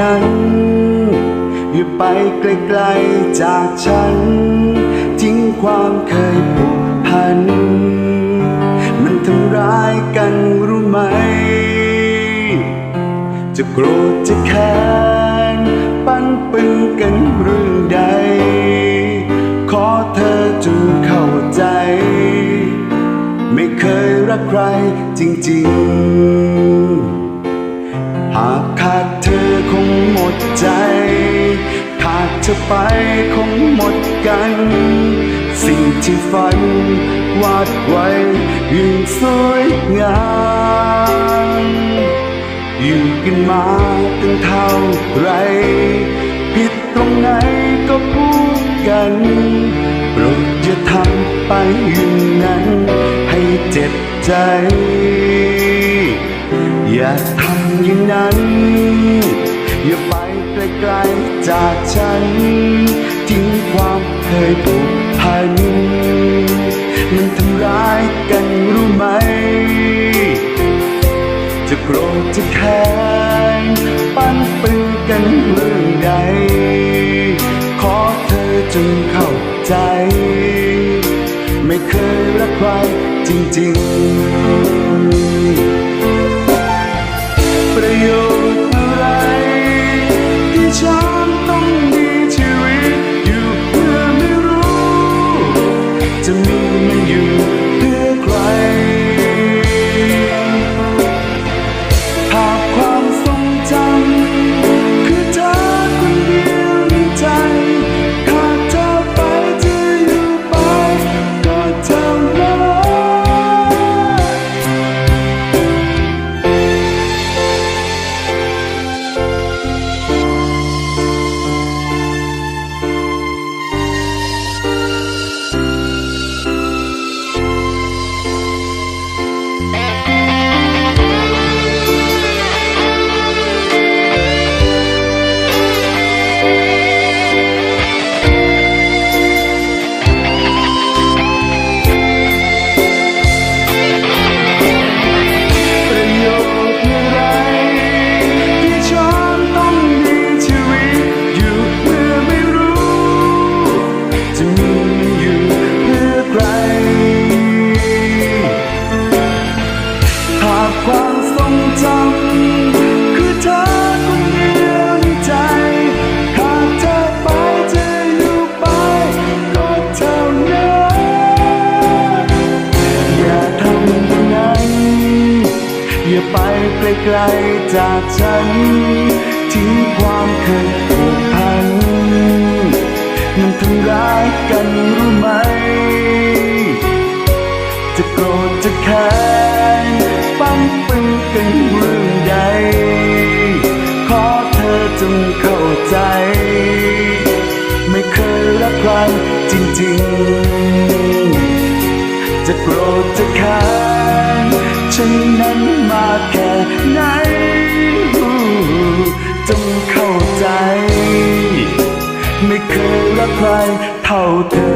นั้น อย่าไปไกลๆจากฉัน ทิ้งความเคยผูกพัน มันทำร้ายกันรู้ไหม จะโกรธจะแค้นปั้นปึงกันเรื่องใด ขอเธอจงเข้าใจ ไม่เคยรักใครจริงๆ หากขาด อคงหมดใจ ขาดเธอไปคงหมดกัน สิ่งที่ฝันวาดไว้ยิ่งสวยงามอยู่กันมาตั้งเท่าไร ผิดตรงไหนก็พูดกันโปรดอย่าทำไปอย่างนั้น ให้เจ็บใจ อย่าทำอย่างนั้น อย่าไปไกลๆจากฉัน ทิ้งความเคยผูกพันมันทำร้ายกันรู้ไหม จะโกรธจะแค้นปั้นปืนกันเรื่องใด ขอเธอจงเข้าใจ ไม่เคยรักใครจริงๆ ไปไกลๆจากฉัน ทิ้งความเคยผูกพัน มันทำร้ายกันรู้ไหม จะโกรธจะแค้นปั้มปึงกันเรื่องใด ขอเธอจงเข้าใจ ไม่เคยรักใครจริงๆ จะโกรธจะแค้นฉัน ไหนจงเข้าใจ ไม่เคยรักใครเท่าเธอ